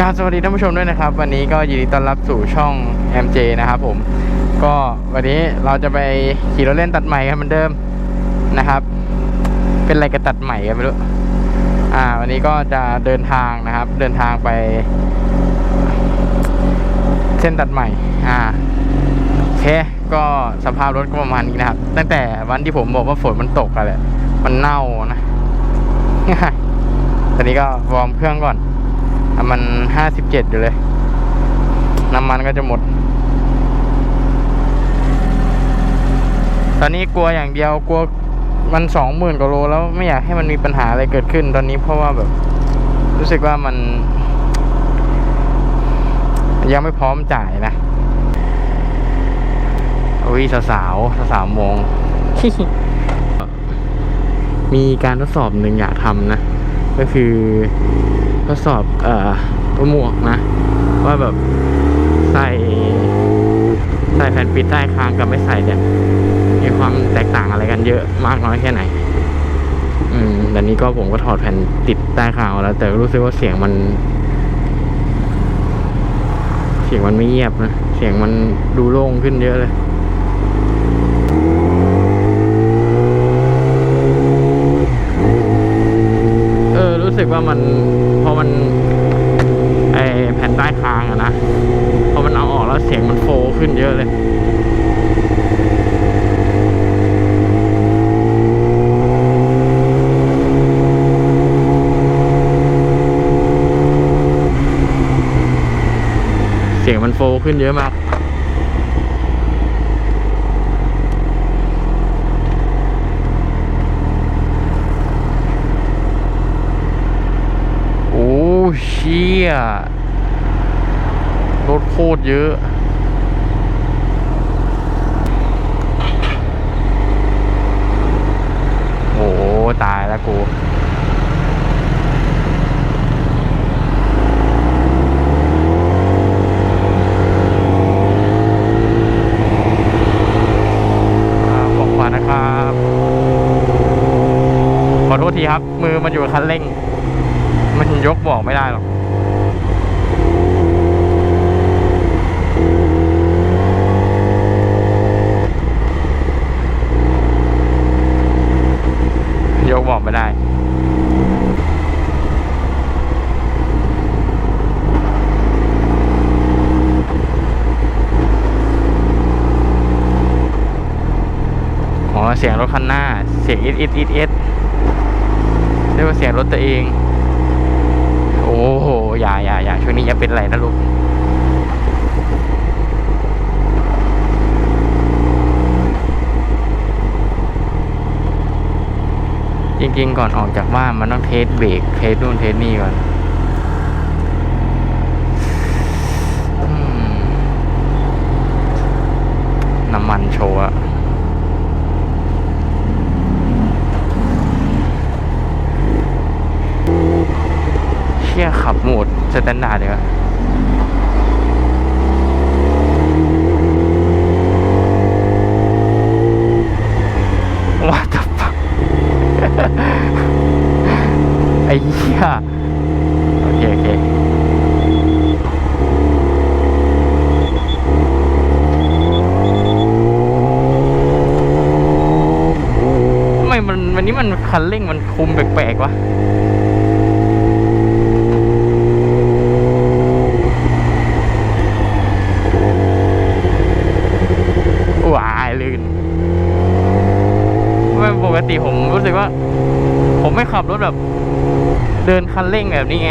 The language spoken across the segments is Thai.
การสวัสดีท่านผู้ชมด้วยนะครับ วันนี้ก็ยินดีต้อนรับสู่ช่อง MJ นะครับผม ก็วันนี้เราจะไปขี่รถเล่นตัดใหม่กันเหมือนเดิมนะครับ เป็นอะไรกับตัดใหม่กันไม่รู้อ่า วันนี้ก็จะเดินทางนะครับ เดินทางไป เส้นตัดใหม่ อ่าโอเคก็สภาพรถก็ประมาณนี้นะครับ ตั้งแต่วันที่ผมบอกว่าฝนมันตกอะแหละมันเน่านะตอนนี้ก็วอร์มเครื่องก่อน มันห้าสิบเจ็ดอยู่เลย น้ำมันก็จะหมด ตอนนี้กลัวอย่างเดียวกลัวมันสองหมื่นกว่าโลแล้วไม่อยากให้มันมีปัญหาอะไรเกิดขึ้น ตอนนี้เพราะว่าแบบ รู้สึกว่ามัน ยังไม่พร้อมจ่ายนะอุ้ยสาวสาวๆสาวๆมอง มีการทดสอบหนึ่งอยากทำนะ ก็คือทดสอบเอ่อตัวหมวกนะ ว่าแบบใส่ใส่แผ่นปิดใต้คางกับไม่ใส่เนี่ยมีความแตกต่างอะไรกันเยอะมากน้อยแค่ไหน อืมแต่นี้ก็ผมก็ถอดแผ่นติดใต้คางแล้ว แต่รู้สึกว่าเสียงมัน เสียงมันไม่เงียบนะ เสียงมันดูโล่งขึ้นเยอะเลย เออ รู้สึกว่ามันพอมันไอแผ่นใต้คางอะนะพอมันเอาออกแล้วเสียงมันโฟขึ้นเยอะเลยเสียงมันโฟขึ้นเยอะมาก โอ้เชี่ยรถโคตรเยอะ โอ้ตายแล้วกูขอบคุณนะครับขอโทษทีครับ มือมันอยู่คันเร่ง มันยกบอกไม่ได้หรอกยกบอกไม่ได้อ๋อเสียงรถคันหน้า เสียงอิดอิดอิดอิดเรียกว่าเสียงรถตัวเอง โอ้โหอย่าอย่าอย่าช่วงนี้อย่าเป็นไรนะลูกจริงๆ ก่อนออกจากบ้านมันต้องเทสเบรกเทสนู่นเทสนี่ก่อนอน้ำมันโชว์อะเชี่ยขับโหมด สแตนดาร์ดเลยวะว่าจะปักไอ้เหี้ยโอเค โอเค ทำไมมันวันนี้มันคันเร่งมันคุมแปลกๆวะ ว้ายลื่นไม่ปกติผมรู้สึกว่า ผมไม่ขับรถ แบบเดินคันเร่งแบบนี้ไง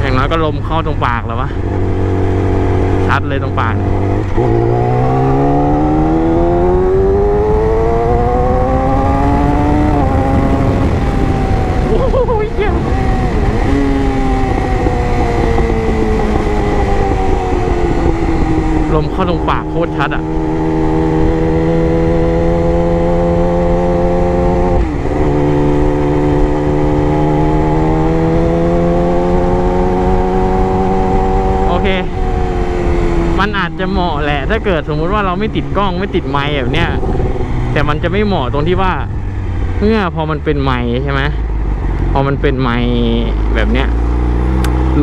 อย่างน้อยก็ลมเข้าตรงปากแล้ววะ ชัดเลยตรงปากาตรงปากโคตรชัดอะโอเคมันอาจจะเหมาะแหละ ถ้าเกิดสมมติว่าเราไม่ติดกล้องไม่ติดไม้แบบเนี้ยแต่มันจะไม่เหมาะตรงที่ว่าเมื่อพอมันเป็นไม้ใช่ไหมพอมันเป็นไม้แบบเนี้ย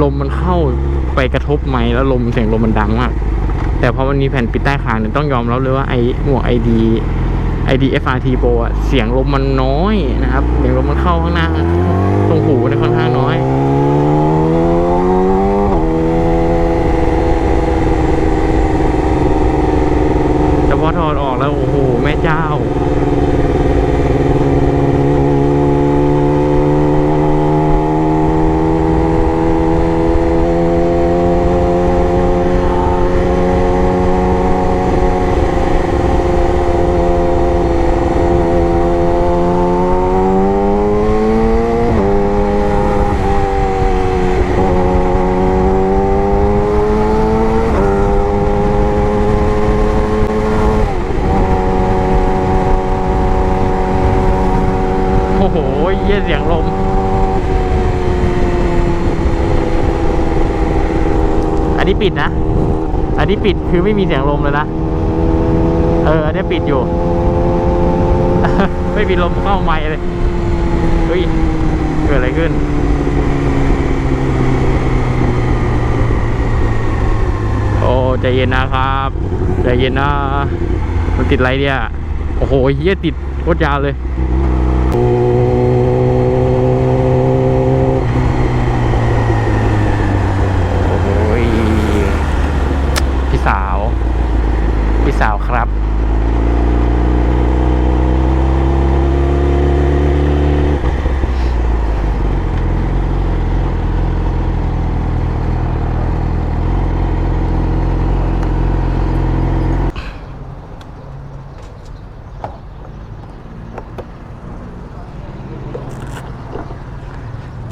ลมมันเข้าไปกระทบไม้แล้วลมเสียงลมมันดังมาก แต่พอมันมีแผ่นปิดใต้คางเนี่ยต้องยอมรับเลยว่าไอหมวกไอดีไอดีเอฟอาร์ทีโปอะเสียงลมมันน้อยนะครับเสียงลมมันเข้าข้างหน้าตรงหูเนี่ยค่อนข้างน้อยแต่พอถอดออกแล้วโอ้โหแม่เจ้า โอ้โหเยี่ยเสียงลม อั นนี้ปิดนะ อันนี้ปิดคือไม่มีเสียงลมเลยนะ เออ อันนี้ปิดอยู่ ไม่มีลมเข้าไมค์เลย เฮ้ย เกิดอะไรขึ้น โอ้ใจเย็นนะครับใจเย็นนะมันติดอะไรเนี่ย โอ้โหเฮียติดโคตรยาวเลยโอ้โหยพี่สาว พี่สาวครับ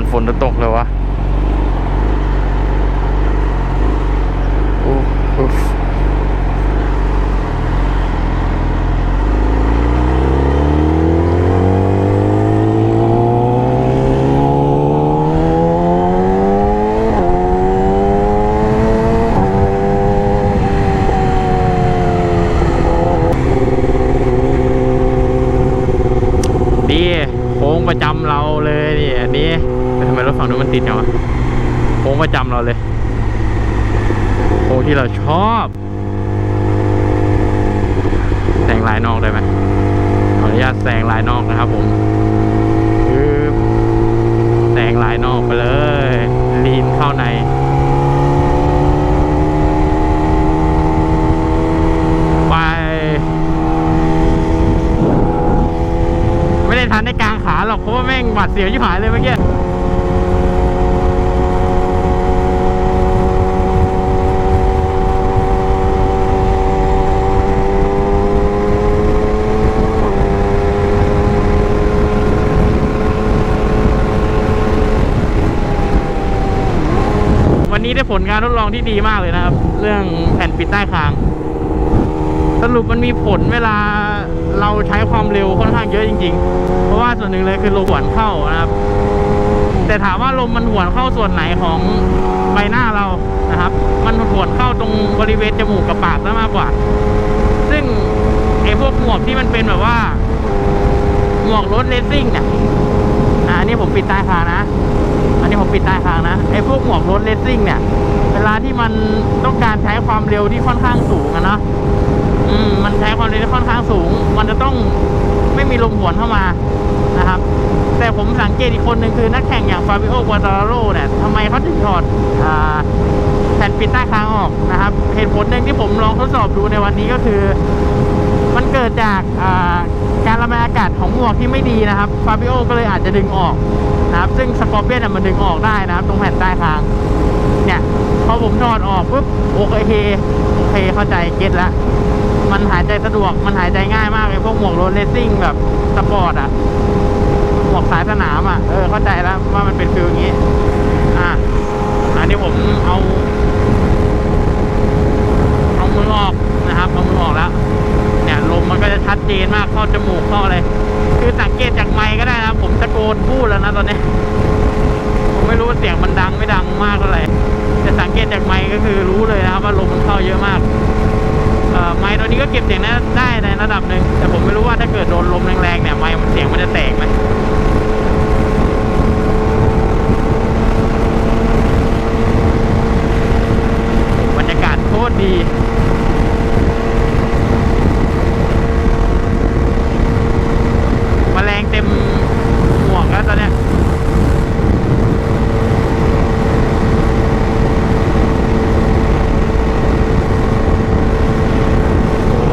มเหมือนฝนจะตกเลยวะโอ้ดีโค้งประจำเราเลยนี่อันนี้ แต่ทำไมรถฝั่งนู้นมันติดจังวะโค้งประจำเราเลยโค้งที่เราชอบแซงลายนอกได้ไหมขออนุญาตแซงลายนอกนะครับผมแซงลายนอกไปเลยลีนเข้าในไปไม่ได้ทันได้กลางขาหรอกเพราะว่าแม่งบาดเสียวยิ่หายเลยเมื่อกี้ ผลงานทดลองที่ดีมากเลยนะครับ เรื่องแผ่นปิดใต้คาง สรุปมันมีผลเวลาเราใช้ความเร็วค่อนข้างเยอะจริง ๆ เพราะว่าส่วนหนึ่งเลยคือลมหวนเข้านะครับ แต่ถามว่าลมมันหวนเข้าส่วนไหนของใบหน้าเรานะครับ มันหวนเข้าตรงบริเวณจมูกกับปากซะมากกว่า ซึ่งไอ้พวกหมวกที่มันเป็นแบบว่า หมวกรถเลสซิ่งเนี่ยอ่าอันนี้ผมปิดใต้คางนะ ปิดใต้คางนะไอ้พวกหมวกรถเลสซิ่งเนี่ย เวลาที่มันต้องการใช้ความเร็วที่ค่อนข้างสูงอะเนาะอืมมันใช้ความเร็วค่อนข้างสูง มันจะต้องไม่มีลมหวนเข้ามานะครับ แต่ผมสังเกตอีกคนหนึ่งคือนักแข่งอย่างฟาบิโอกัวตาโรเนี่ยทำไมเขาถึงถอดอ่าแผ่นปิดใต้คางออกนะครับ เหตุผลหนึ่งที่ผมลองทดสอบดูในวันนี้ก็คือ มันเกิดจากอ่า การระบายอากาศของหมวกที่ไม่ดีนะครับฟาบิโอก็เลยอาจจะดึงออกนะครับซึ่งสกอร์เปียนมันดึงออกได้นะครับ ตรงแผ่นใต้คางเนี่ยพอผมถอดออกปุ๊บโอเคโอเคเข้าใจเก็ตแล้วมันหายใจสะดวกมันหายใจง่ายมากเลยพวกหมวกโรลเลสซิ่งแบบสปอร์ตอะหมวกสายสนามอะเออเข้าใจแล้วว่ามันเป็นฟิลอย่างนี้อะอันนี้ผมเอาเอามือออกนะครับเอามือออกแล้ว มันก็จะชัดเจนมากเข้าจมูกเข้าอะไร คือสังเกตจากไมค์ก็ได้นะ ผมตะโกนพูดแล้วนะตอนนี้ ผมไม่รู้ว่าเสียงมันดังไม่ดังมากเท่าไหร่แต่สังเกตจากไมค์ก็คือรู้เลยนะครับว่าลมมันเข้าเยอะมากไมค์ตัวนี้ก็เก็บเสียงได้ในระดับหนึ่งแต่ผมไม่รู้ว่าถ้าเกิดโดนลมแรงๆเนี่ยไมค์มันเสียงมันจะแตกไหมบรรยากาศโคตรดีแมลงเต็มหมวกแล้วตอนเนี้ย โอ้โห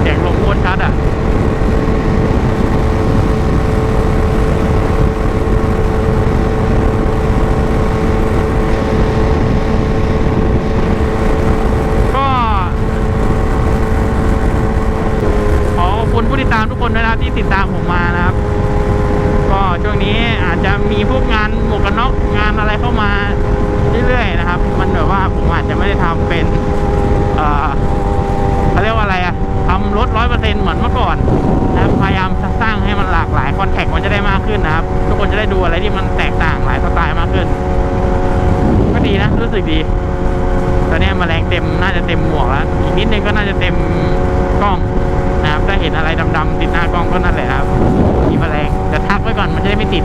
เสียงลมโคตรชัดอะ ก็ขอขอบคุณผู้ติดตามทุกคนด้วยนะครับที่ติดตามผมมานะครับ ก็ช่วงนี้อาจจะมีพวกงานหมวกกันน็อกงานอะไรเข้ามาเรื่อยๆนะครับ มันแบบว่าผมอาจจะไม่ได้ทำเป็น เอ่อเขาเรียกว่าอะไรอะทำรถร้อยเปอร์เซ็นเหมือนเมื่อก่อนนะครับพยายามสร้างให้มันหลากหลายคอนแทคมันจะได้มากขึ้นนะครับ ทุกคนจะได้ดูอะไรที่มันแตกต่างหลายสไตล์มากขึ้น ก็ดีนะ รู้สึกดี ตอนนี้แมลงเต็มน่าจะเต็มหมวกแล้ว อีก นิดนึงก็น่าจะเต็มกล้องนะครับถ้าเห็นอะไรดำๆติดหน้ากล้องก็นั่นแหละครับมีแมลงแต่ทักไว้ก่อนมันจะได้ไม่ติด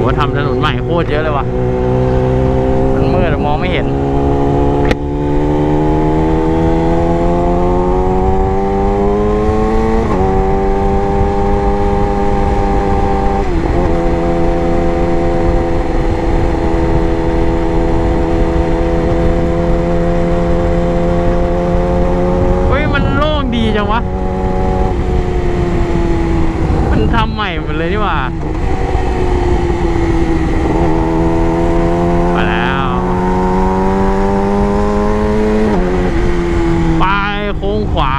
โหทำถนนใหม่โคตรเยอะเลยว่ะ มันมืดอะมองไม่เห็น เฮ้ย มันโล่งดีจังวะ มันทำใหม่หมดเลยนี่หว่า มาแล้ว ไปโค้งขวา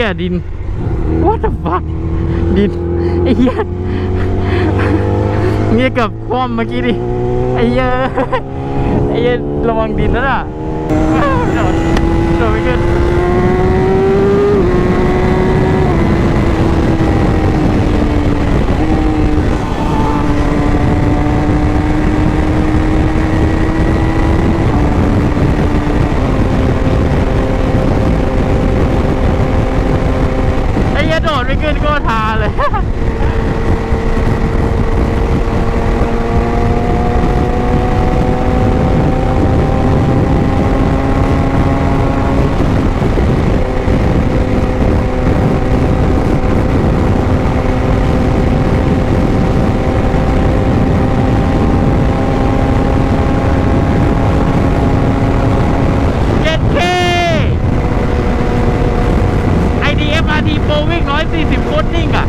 หี้ยดิน what the fuck ดินไอ้เฮียเงี้ยกับคว่ำเมื่อกี้ดิไอ้เหี้ยไอ้เหี้ยระวังดินนะน่ะโดดโดดไปขึ้น ไอ้เหี้ยโดดไม่ขึ้นก็ทาเลย เจ็ดเค IDFRT Pro วิ่ง140โคตรนิ่งอะ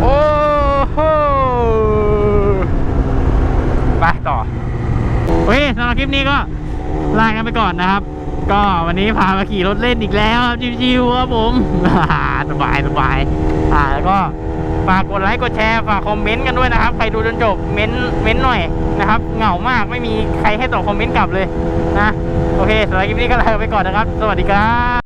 โอ้โห ไปต่อ โอเคสำหรับค ลากันไปก่อนนะครับ ก็วันนี้พามาขี่รถเล่นอีกแล้วครับชิวๆครับผมสบายสบายอ่าแล้วก็ฝากกดไลค์กดแชร์ฝากคอมเมนต์กันด้วยนะครับ ใครดูจนจบเม้นเม้นหน่อยนะครับ เหงามากไม่มีใครให้ตอบคอมเมนต์กลับเลยนะ โอเคสำหรับคลิปนี้ก็ลาไปก่อนนะครับ สวัสดีครับ